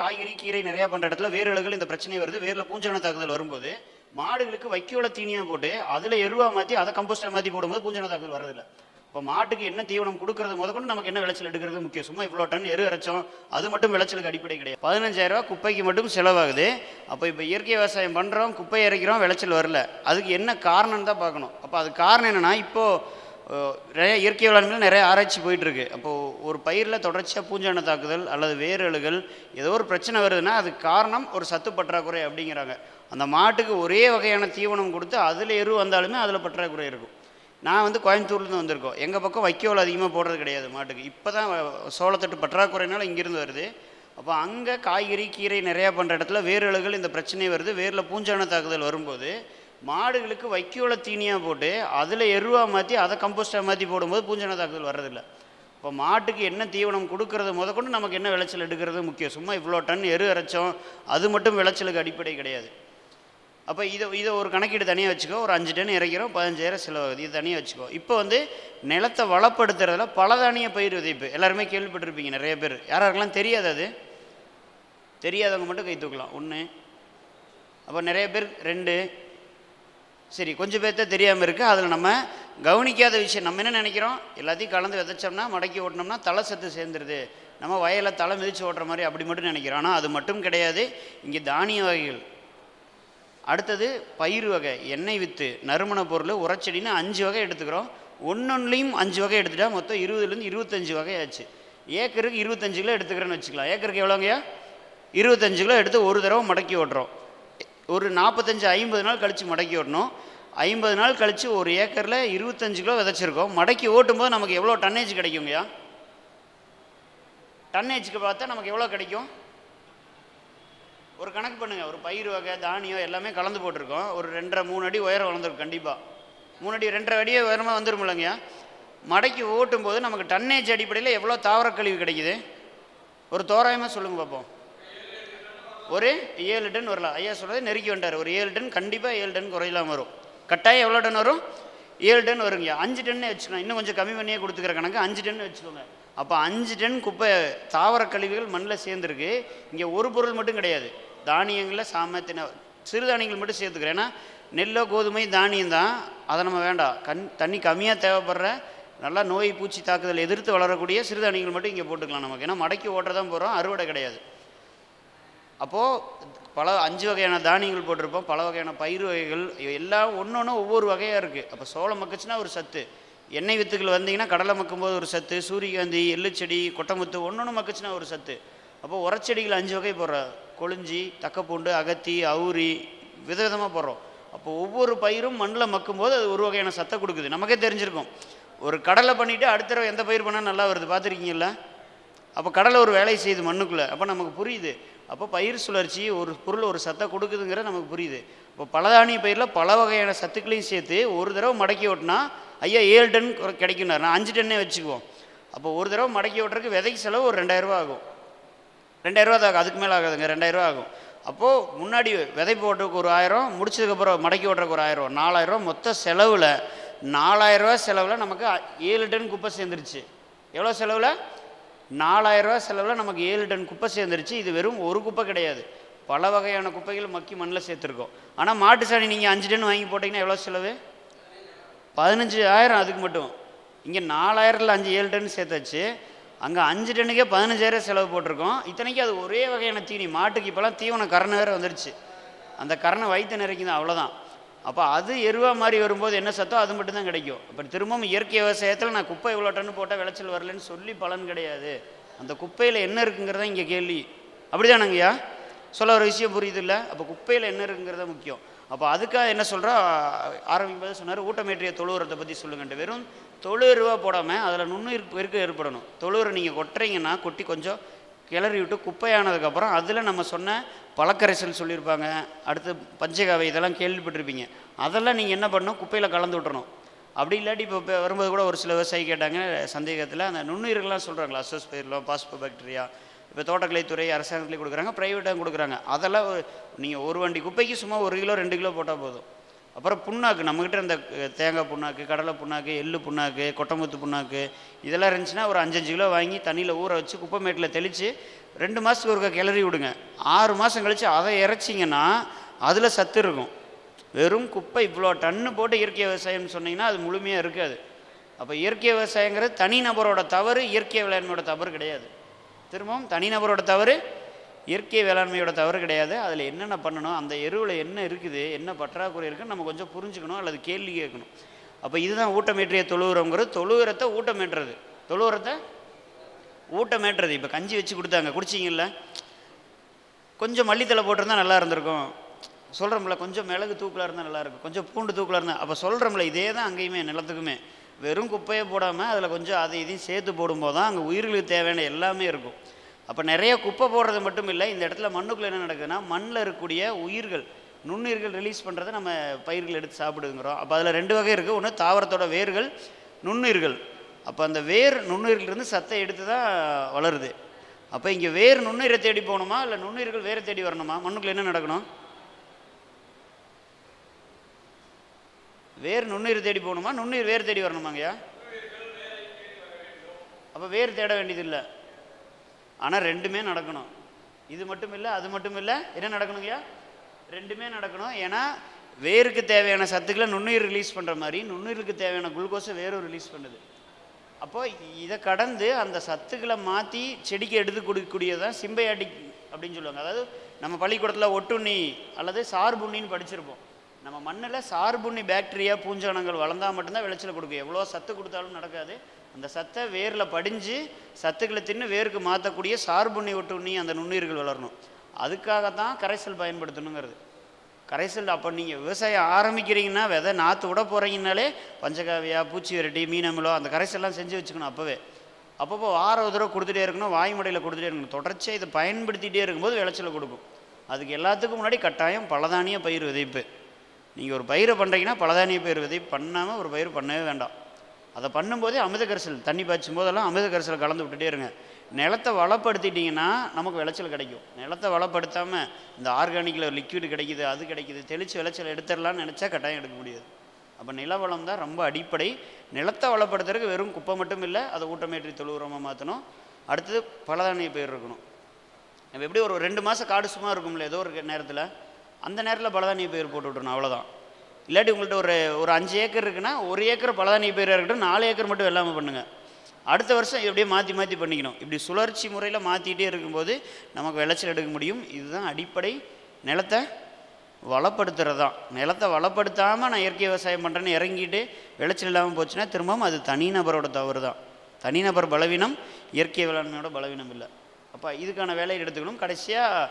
காய்கறி கீரை நிறையா பண்ணுற இடத்துல வேர்களுகள் இந்த பிரச்சனை வருது. வேரில் பூஞ்சான தாக்குதல் வரும்போது மாடுகளுக்கு வைக்கோல தீனியாக போட்டு அதில் எருவா மாற்றி அதை கம்போஸ்டை மாற்றி போடும்போது பூஞ்சன தாக்குதல் வரதில்லை இப்போ மாட்டுக்கு என்ன தீவனம் கொடுக்கறது முதற்கொண்டு நமக்கு என்ன விளைச்சல் எடுக்கிறது முக்கியம். சும்மா இவ்வளோ டன் எரு அரைச்சோம் அது மட்டும் விளைச்சலுக்கு அடிப்படை கிடையாது. பதினஞ்சாயிரம் ரூபாய் குப்பைக்கு மட்டும் செலவாகுது. அப்போ இப்போ இயற்கை விவசாயம் பண்ணுறோம் குப்பை இறைக்கிறோம் விளைச்சல் வரல. அதுக்கு என்ன காரணம் தான் பார்க்கணும். அப்போ அது காரணம் என்னென்னா இப்போது நிறைய இயற்கை வளங்கள் நிறைய ஆராய்ச்சி போயிட்டுருக்கு. அப்போது ஒரு பயிரில் தொடர்ச்சியாக பூஞ்சான தாக்குதல் அல்லது வேரழுகள் ஏதோ ஒரு பிரச்சனை வருதுன்னா அதுக்கு காரணம் ஒரு சத்து பற்றாக்குறை அப்படிங்கிறாங்க. அந்த மாட்டுக்கு ஒரே வகையான தீவனம் கொடுத்து அதில் எரு வந்தாலுமே அதில் பற்றாக்குறை இருக்கும். நான் வந்து கோயம்புத்தூர்லேருந்து வந்திருக்கோம். எங்கள் பக்கம் வைக்கோல் அதிகமாக போடுறது கிடையாது மாட்டுக்கு. இப்போ தான் சோளத்தட்டு பற்றாக்குறைனால இங்கேருந்து வருது. அப்போ அங்கே காய்கறி கீரை நிறையா பண்ணுற இடத்துல வேரழுகள் இந்த பிரச்சனை வருது. வேரில் பூஞ்சான தாக்குதல் வரும்போது மாடுகளுக்கு வைக்கோல தீனியாக போட்டு அதில் எருவாக மாற்றி அதை கம்போஸ்டாக மாற்றி போடும்போது பூஞ்சன தாக்குதல் வர்றதில்ல. இப்போ மாட்டுக்கு என்ன தீவனம் கொடுக்கறது முதற்கொண்டு நமக்கு என்ன விளைச்சல் எடுக்கிறது முக்கியம். சும்மா இவ்வளோ டன் எரு அரைச்சோம் அது மட்டும் விளைச்சலுக்கு அடிப்படை கிடையாது. அப்போ இதை இதை ஒரு கணக்கீடு தனியாக வச்சுக்கோ. ஒரு அஞ்சு டன் இறக்கிறோம் பதினஞ்சாயிரம் செலவாகுது. இது தனியாக வச்சுக்கோ. இப்போ வந்து நிலத்தை வளப்படுத்துறதுல பலதானிய பயிர் விதைப்பு. எல்லாருமே கேள்விப்பட்டிருப்பீங்க நிறைய பேர். யாராருக்கெல்லாம் யாருக்கெல்லாம் தெரியாது அது? தெரியாதவங்க மட்டும் கை தூக்கலாம். ஒன்று அப்போ நிறைய பேர் ரெண்டு சரி கொஞ்சம் பேர்த்த தெரியாமல் இருக்குது அதில் நம்ம கவனிக்காத விஷயம் நம்ம என்ன நினைக்கிறோம்? எல்லாத்தையும் கலந்து விதைச்சோம்னா மடக்கி ஓட்டினோம்னா தலை சத்து சேர்ந்துருது. நம்ம வயலில் தலை மிதித்து ஓட்டுற மாதிரி அப்படி மட்டும் நினைக்கிறோம். ஆனால் அது மட்டும் கிடையாது. இங்கே தானிய வகைகள். அடுத்தது பயிர் வகை எண்ணெய் வித்து நறுமண பொருள் உரச்செடின்னு அஞ்சு வகை எடுத்துக்கிறோம். ஒன்னொன்னுலையும் அஞ்சு வகை எடுத்துட்டால் மொத்தம் இருபதுலேருந்து இருபத்தஞ்சு வகை ஆச்சு. ஏக்கருக்கு இருபத்தஞ்சு கிலோ எடுத்துக்கிறேன்னு வச்சுக்கலாம். ஏக்கருக்கு எவ்வளோங்கய்யா? இருபத்தஞ்சு கிலோ எடுத்து ஒரு தடவை மடக்கி ஓட்டுறோம். ஒரு நாற்பத்தஞ்சு ஐம்பது நாள் கழித்து மடக்கி ஓட்டணும் ஐம்பது நாள் கழித்து ஒரு ஏக்கரில் இருபத்தஞ்சு கிலோ விதைச்சிருக்கோம். மடக்கி ஓட்டும்போது நமக்கு எவ்வளோ டன்னேஜ் கிடைக்குங்கய்யா டன்னேஜுக்கு பார்த்தா நமக்கு எவ்வளோ கிடைக்கும்? ஒரு கணக்கு பண்ணுங்கள் ஒரு பயிர் வகை தானியம் எல்லாமே கலந்து போட்டிருக்கோம். ஒரு ரெண்டரை மூணு அடி உயரம் வளர்ந்துருக்கும் கண்டிப்பாக மூணு அடி ரெண்டரை அடியே உயரமாக வந்துருமில்லங்கய்யா மடக்கி ஓட்டும் போது நமக்கு டன்னேஜ் அடிப்படையில் எவ்வளோ தாவர கழிவு கிடைக்குது? ஒரு தோராயமாக சொல்லுங்கள் பார்ப்போம் ஒரு ஏழு டன் வரலாம். ஐயா சொல்கிறது நெருக்கி வந்தார் ஒரு ஏழு டன் கண்டிப்பாக ஏழு டன் குறையலாம் வரும். கட்டாயம் எவ்வளோ டன் வரும்? ஏழு டன் வருங்க. அஞ்சு டன்னே வச்சுக்கலாம் இன்னும் கொஞ்சம் கம்மி பண்ணியே கொடுத்துக்கிற கணக்கு. அஞ்சு டன் வச்சுக்கோங்க. அப்போ அஞ்சு டன் குப்பை தாவர கழிவுகள் மண்ணில் சேர்ந்துருக்கு. இங்கே ஒரு பொருள் மட்டும் கிடையாது. தானியங்களில் சாமத்தின சிறுதானியங்கள் மட்டும் சேர்த்துக்கிறேன். ஏன்னா நெல்லோ கோதுமை தானியம் தான். அதை நம்ம வேண்டாம். கண் தண்ணி கம்மியாக தேவைப்படுற நல்லா நோய் பூச்சி தாக்குதல் எதிர்த்து வளரக்கூடிய சிறுதானியங்கள் மட்டும் இங்கே போட்டுக்கலாம் நமக்கு. ஏன்னா மடக்கி ஓட்ட தான் போகிறோம் அறுவடை கிடையாது. அப்போது பல அஞ்சு வகையான தானியங்கள் போட்டிருப்போம். பல வகையான பயிர் வகைகள் எல்லாம் ஒன்று ஒன்று ஒவ்வொரு வகையாக இருக்குது அப்போ சோளம் மக்குச்சுன்னா ஒரு சத்து. எண்ணெய் வித்துக்கள் வந்தீங்கன்னா கடலை மக்கும்போது ஒரு சத்து சூரியகாந்தி எள்ளுச்செடி கொட்டமுத்து ஒன்று ஒன்று மக்குச்சுன்னா ஒரு சத்து. அப்போ உரச்செடிகள் அஞ்சு வகை போடுறோம். கொளிஞ்சி தக்கப்பூண்டு அகத்தி அவுரி விதவிதமாக போடுறோம். அப்போ ஒவ்வொரு பயிரும் மண்ணில் மக்கும்போது அது ஒரு வகையான சத்தை கொடுக்குது. நமக்கே தெரிஞ்சிருக்கும். ஒரு கடலை பண்ணிவிட்டு அடுத்த தடவை எந்த பயிர் பண்ணால் நல்லா வருது. பார்த்துருக்கீங்களா அப்போ கடலை ஒரு வேலை செய்யுது மண்ணுக்குள்ளே. அப்போ நமக்கு புரியுது. அப்போ பயிர் சுழற்சி ஒரு பொருள் ஒரு சத்தை கொடுக்குதுங்கிற நமக்கு புரியுது. இப்போ பலதானிய பயிரில் பல வகையான சத்துக்களையும் சேர்த்து ஒரு தடவை மடக்கி ஓட்டினா ஐயா ஏழு டன் குறை- கிடைக்கும்னாரு. நான் அஞ்சு டன்னே வச்சுக்குவோம். அப்போ ஒரு தடவை மடக்கி ஓட்டுறதுக்கு விதைக்கு செலவு ஒரு ரெண்டாயிரரூவா ஆகும். ரெண்டாயிரரூவா தான் ஆகும் அதுக்கு மேலே ஆகாதுங்க ரெண்டாயிரரூவா ஆகும். அப்போது முன்னாடி விதை போட்டுக்கு ஒரு ஆயிரம் முடிச்சதுக்கப்புறம் மடக்கி ஓட்டுறதுக்கு ஒரு ஆயிரம் நாலாயிரரூவா மொத்த செலவில் நாலாயிரரூவா செலவில் நமக்கு ஏழு டன் குப்பை சேர்ந்துருச்சு. எவ்வளோ செலவில்? நாலாயிரரூவா செலவில் நமக்கு ஏழு டன் குப்பை சேர்ந்துருச்சு. இது வெறும் ஒரு குப்பை கிடையாது. பல வகையான குப்பைகள் மக்கி மண்ணில் சேர்த்துருக்கோம். ஆனால் மாட்டு சாணி நீங்கள் அஞ்சு டன் வாங்கி போட்டிங்கன்னா எவ்வளோ செலவு? பதினஞ்சு ஆயிரம் அதுக்கு மட்டும். இங்கே நாலாயிரத்தில் அஞ்சு ஏழு டன் சேர்த்தாச்சு. அங்கே அஞ்சு டன்னுக்கே பதினஞ்சாயிரம் செலவு போட்டிருக்கோம். இத்தனைக்கும் அது ஒரே வகையான தீனி. மாட்டுக்கு இப்போலாம் தீவன கரணை வேறு வந்துருச்சு. அந்த கரணை வயிற்று நிறைக்குது அவ்வளோதான் அப்போ அது எருவா மாதிரி வரும்போது என்ன சத்தோ அது மட்டும்தான் கிடைக்கும். அப்புறம் திரும்பவும் இயற்கை விவசாயத்தில் நான் குப்பை இவ்வளோ டன்னு போட்டால் விளைச்சல் வரலன்னு சொல்லி பலன் கிடையாது. அந்த குப்பையில் என்ன இருக்குங்கிறத இங்கே கேள்வி. அப்படிதானங்கய்யா சொல்ல ஒரு விஷயம் புரியுது இல்லை? அப்போ குப்பையில் என்ன இருக்குங்கிறத முக்கியம். அப்போ அதுக்காக என்ன சொல்கிறா ஆரம்பிப்பதை சொன்னார் ஊட்டமேற்றிய தொழு உரத்தை பற்றி சொல்லுங்கன்ட்டு வெறும் தொழு எருவா போடாமல் அதில் நுண்ணுயிர் பெருக்க ஏற்படணும். தொழுவரை நீங்கள் கொட்டுறீங்கன்னா கொட்டி கொஞ்சம் கிளறி விட்டு குப்பையானதுக்கப்புறம் அதில் நம்ம சொன்ன பழக்கரைசல் சொல்லியிருப்பாங்க. அடுத்து பஞ்சகாவை இதெல்லாம் கேள்விப்பட்டிருப்பீங்க. அதெல்லாம் நீங்கள் என்ன பண்ணணும்? குப்பையில் கலந்து விட்டுறணும். அப்படி இல்லாட்டி இப்போ வரும்போது கூட ஒரு சில விவசாயி கேட்டாங்க சந்தேகத்தில் அந்த நுண்ணுயிர்கள்லாம் சொல்கிறாங்களா அசோஸ்பெயர்லாம் பாஸ்போ பாக்டீரியா இப்போ தோட்டக்கலைத்துறை அரசாங்கத்துலேயே கொடுக்குறாங்க ப்ரைவேட்டாக கொடுக்குறாங்க. அதெல்லாம் நீங்கள் ஒரு வண்டி குப்பைக்கு சும்மா ஒரு கிலோ ரெண்டு கிலோ போட்டால் போதும். அப்புறம் புண்ணாக்கு நம்மக்கிட்ட இந்த தேங்காய் புண்ணாக்கு கடலை புண்ணாக்கு எள்ளு புண்ணாக்கு கொட்டமுத்து புண்ணாக்கு இதெல்லாம் இருந்துச்சுன்னா ஒரு அஞ்சஞ்சு கிலோ வாங்கி தண்ணியில் ஊற வச்சு குப்பைமேட்டில் தெளித்து ரெண்டு மாதத்துக்கு ஒருக்கா கிளறி விடுங்க. ஆறு மாதம் கழித்து அதை இறைச்சிங்கன்னா அதில் சத்து இருக்கும். வெறும் குப்பை இவ்வளோ டன்னு போட்டு இயற்கை விவசாயம்னு சொன்னீங்கன்னா அது முழுமையாக இருக்காது. அப்போ இயற்கை விவசாயங்கிறது தனிநபரோட தவறு இயற்கை விளையாண்மையோட தவறு கிடையாது. திரும்பவும் தனிநபரோட தவறு இயற்கை வேளாண்மையோட தவறு கிடையாது. அதில் என்னென்ன பண்ணணும் அந்த எருவில் என்ன இருக்குது என்ன பற்றாக்குறை இருக்குன்னு நம்ம கொஞ்சம் புரிஞ்சுக்கணும் அல்லது கேள்வி கேட்கணும். அப்போ இதுதான் ஊட்டமேற்றிய தொழு உரம்ங்கிறது ஊட்டமேட்டுறது உரத்தை ஊட்டமேற்றுறது. ஊட்டமேற்றுறது இப்போ கஞ்சி வச்சு கொடுத்தாங்க. குடிச்சிங்கல்ல? கொஞ்சம் மல்லித்தலை போட்டிருந்தா நல்லா இருந்திருக்கும். சொல்கிறோம்ல கொஞ்சம் மிளகு தூக்கலாக இருந்தால் நல்லாயிருக்கும் கொஞ்சம் பூண்டு தூக்கலாக இருந்தால் அப்போ சொல்கிறோம்ல இதே தான் அங்கேயுமே நிலத்துக்குமே. வெறும் குப்பையை போடாமல் அதில் கொஞ்சம் அதை இதையும் சேர்த்து போடும்போது தான் அங்கே உயிர்களுக்கு தேவையான எல்லாமே இருக்கும். அப்போ நிறைய குப்பை போடுறது மட்டும் இல்லை இந்த இடத்துல மண்ணுக்குள்ளே என்ன நடக்குதுன்னா மண்ணில் இருக்கக்கூடிய உயிர்கள் நுண்ணுயிர்கள் ரிலீஸ் பண்ணுறதை நம்ம பயிர்கள் எடுத்து சாப்பிடுங்கிறோம். அப்போ அதில் ரெண்டு வகை இருக்குது ஒன்று தாவரத்தோட வேர்கள் நுண்ணுயிர்கள். அப்போ அந்த வேர் நுண்ணுயிர்களிருந்து சத்தை எடுத்து தான் வளருது. அப்போ இங்கே வேர் நுண்ணுயிரை தேடி போகணுமா இல்லை நுண்ணுயிர்கள் வேரை தேடி வரணுமா? மண்ணுக்குள்ளே என்ன நடக்கணும்? வேர் நுண்ணுயிர் தேடி போகணுமா? நுண்ணுயிர் வேர் தேடி வரணுமாங்கய்யா? அப்போ வேர் தேட வேண்டியதில்லை. ஆனால் ரெண்டுமே நடக்கணும். இது மட்டும் இல்லை அது மட்டும் இல்லை என்ன நடக்கணுங்கய்யா? ரெண்டுமே நடக்கணும். ஏன்னா வேருக்கு தேவையான சத்துக்களை நுண்ணுயிர் ரிலீஸ் பண்ணுற மாதிரி நுண்ணுயிருக்கு தேவையான குளுக்கோஸை வேரும் ரிலீஸ் பண்ணுது. அப்போது இதை கடந்து அந்த சத்துக்களை மாற்றி செடிக்கு எடுத்து கொடுக்கக்கூடியது தான் சிம்பையாட்டிக் அப்படின்னு சொல்லுவாங்க. அதாவது நம்ம பள்ளிக்கூடத்தில் ஒட்டுண்ணி அல்லது சார்புண்ணின்னு படிச்சிருப்போம். நம்ம மண்ணில் சார்புண்ணி பேக்டீரியா பூஞ்சானங்கள் வளர்ந்தால் மட்டும்தான் விளைச்சல் கொடுக்கும். எவ்வளோ சத்து கொடுத்தாலும் நடக்காது. அந்த சத்தை வேரில் படிஞ்சு சத்துக்களை தின்னு வேருக்கு மாற்றக்கூடிய சார்புண்ணி ஒட்டுண்ணி அந்த நுண்ணுயிர்கள் வளரணும். அதுக்காகத்தான் கரைசல் பயன்படுத்தணுங்கிறது. கரைசல் அப்போ நீங்கள் விவசாயம் ஆரம்பிக்கிறீங்கன்னா விதை நாற்று விட போகிறீங்கனாலே பஞ்சகாவியா பூச்சி விரட்டி மீனமிலோ அந்த கரைசல்லாம் செஞ்சு வச்சுக்கணும் அப்போவே. அப்பப்போ வார ஒரு தடவை கொடுத்துட்டே இருக்கணும் வாய்மடையில் கொடுத்துட்டே இருக்கணும். தொடர்ச்சியாக இதை பயன்படுத்திகிட்டே இருக்கும்போது விளைச்சலை கொடுக்கும். அதுக்கு எல்லாத்துக்கும் முன்னாடி கட்டாயம் பலதானிய பயிர் விதைப்பு. நீங்கள் ஒரு பயிரை பண்ணுறீங்கன்னா பலதானிய பயிர் விதைப்பு பண்ணாமல் ஒரு பயிர் பண்ணவே வேண்டாம். அதை பண்ணும்போதே அமிர்த கரிசல் தண்ணி பாய்ச்சும் போதெல்லாம் அமிர்த கலந்து விட்டுட்டே இருங்க. நிலத்தை வளப்படுத்திட்டிங்கன்னா நமக்கு விளைச்சல் கிடைக்கும். நிலத்தை வளப்படுத்தாமல் இந்த ஆர்கானிக்கில் லிக்விட் கிடைக்குது அது கிடைக்குது தெளித்து விளைச்சல் எடுத்துடலாம்னு நினச்சா கட்டாயம் எடுக்க முடியாது. அப்போ நில வளம் தான் ரொம்ப அடிப்படை. நிலத்தை வளப்படுத்துறதுக்கு வெறும் குப்பை மட்டும் இல்லை அதை ஊட்டமேற்றி தொழு உரமாக மாற்றணும் அடுத்தது பலதானிய பயிர் இருக்கணும். நம்ம எப்படி ஒரு ரெண்டு மாதம் காடு சும்மா இருக்கும்ல ஏதோ ஒரு நேரத்தில் அந்த நேரத்தில் பலதானிய பயிர் போட்டு விட்றணும் அவ்வளோதான் இல்லாட்டி உங்கள்கிட்ட ஒரு ஒரு அஞ்சு ஏக்கர் இருக்குன்னா ஒரு ஏக்கர் பலதானிய பயிராக இருக்கட்டும் நாலு ஏக்கர் மட்டும் வெள்ளாமல் பண்ணுங்கள் அடுத்த வருஷம் இப்படியே மாற்றி மாற்றி பண்ணிக்கணும். இப்படி சுழற்சி முறையில் மாற்றிட்டே இருக்கும்போது நமக்கு விளைச்சல் எடுக்க முடியும். இதுதான் அடிப்படை நிலத்தை வளப்படுத்துகிறது தான் நிலத்தை வளப்படுத்தாமல் நான் இயற்கை விவசாயம் பண்ணுறேன்னு இறங்கிட்டு விளைச்சல் இல்லாமல் போச்சுன்னா திரும்பவும் அது தனிநபரோட தவறு தான் தனிநபர் பலவீனம் இயற்கை வேளாண்மையோட பலவீனம் இல்லை. அப்போ இதுக்கான வேலையை எடுத்துக்கணும். கடைசியாக